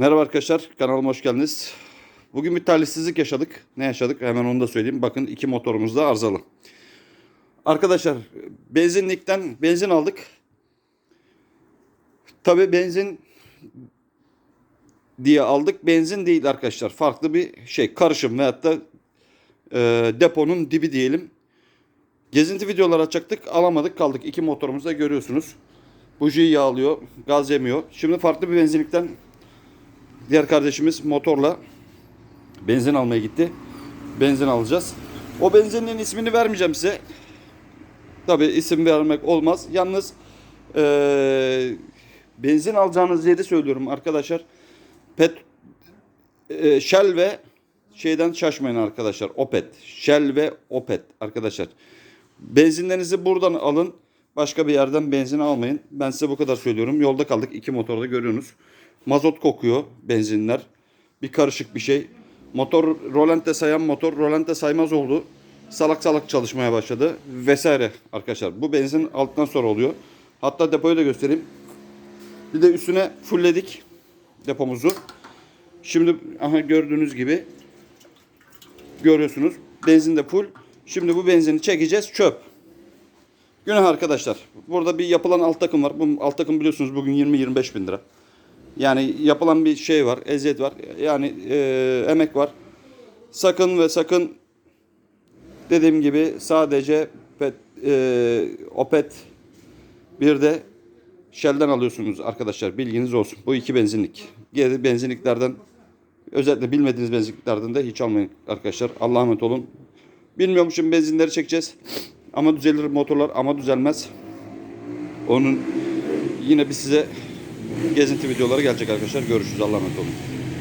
Merhaba arkadaşlar, kanalıma hoş geldiniz. Bugün bir talihsizlik yaşadık. Ne yaşadık? Hemen onu da söyleyeyim. Bakın iki motorumuz da arızalı. Arkadaşlar, benzinlikten benzin aldık. Tabi benzin diye aldık. Benzin değil arkadaşlar. Farklı bir şey. Karışım veyahut da e, deponun dibi diyelim. Gezinti videoları açacaktık. Alamadık kaldık. İki motorumuzu da görüyorsunuz. Bujiyi yağlıyor. Gaz yemiyor. Şimdi farklı bir benzinlikten Diğer kardeşimiz motorla benzin almaya gitti. Benzin alacağız. O benzinin ismini vermeyeceğim size. Tabi isim vermek olmaz. Yalnız eee, benzin alacağınız yeri söylüyorum arkadaşlar. Pet eee, Shell ve şeyden şaşmayın arkadaşlar. Opet. Shell ve Opet arkadaşlar. Benzinlerinizi buradan alın. Başka bir yerden benzin almayın. Ben size bu kadar söylüyorum. Yolda kaldık. iki motorda görüyorsunuz. Mazot kokuyor benzinler. Bir karışık bir şey. Motor rolante sayan motor rolante saymaz oldu. Salak salak çalışmaya başladı. Vesaire arkadaşlar. Bu benzin alttan sonra oluyor. Hatta depoyu da göstereyim. Bir de üstüne fullledik depomuzu. Şimdi aha gördüğünüz gibi görüyorsunuz. Benzin de full. Şimdi bu benzini çekeceğiz. Çöp. Günah arkadaşlar. Burada bir yapılan alt takım var. Bu alt takım biliyorsunuz bugün 20-25 bin lira. Yani yapılan bir şey var, eziyet var. Yani e, emek var. Sakın ve sakın dediğim gibi sadece pet, e, Opet bir de Shell'den alıyorsunuz arkadaşlar. Bilginiz olsun. Bu iki benzinlik. Geri benzinliklerden özellikle bilmediğiniz benzinliklerden de hiç almayın arkadaşlar. Allah'a emanet olun. Bilmiyormuşum benzinleri çekeceğiz. Ama düzelir motorlar ama düzelmez. Onun yine bir size gezinti videoları gelecek arkadaşlar. Görüşürüz. Allah'a emanet olun.